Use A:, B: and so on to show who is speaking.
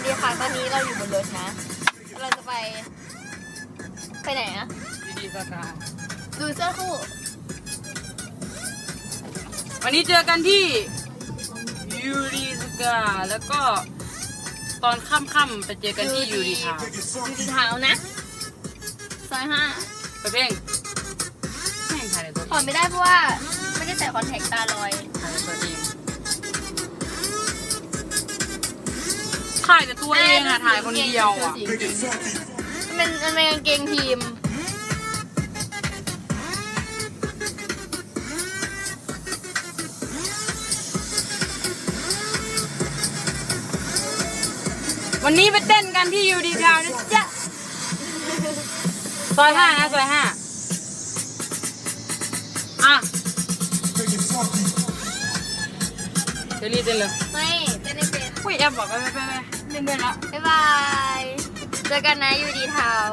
A: วัสดีค่ะ ตอนนี้เราอยู่บนรถนะ เราจะไป ไปไหนอะ
B: ดีดีสกา
A: ดูเสื้อคู่
B: วันนี้เจอกันที่ยูรีสกาแล้วก็ตอนค่ำๆไปเจอกันที่ยูรีทาวน์
A: ยูดีเท้านะซอยห้า
B: ไปเพ่งแม่งถ่ายในตัว
A: ถอดไม่ได้เพราะว่า ไม่ได้ใส่คอนแทคตาลอย
B: ถ่ายแต่ตัวเองอะถ่ายคนเดียวอะ
A: มันเป็นมันเป็นกางเกงทีม
B: วันนี้ไปเต้นกันที่ยูดีทาวน์นะจ๊ะซอยห้านะซอยห้าอะเดี๋ยวรีบเต้นเลย
A: ไม่เต้นไม่เป็น
B: อุ้ยแอบบอกไปไปไป ไปเล่นด้วยละ
A: บ๊ายบาย เจอกันนะยูดีทา
B: ว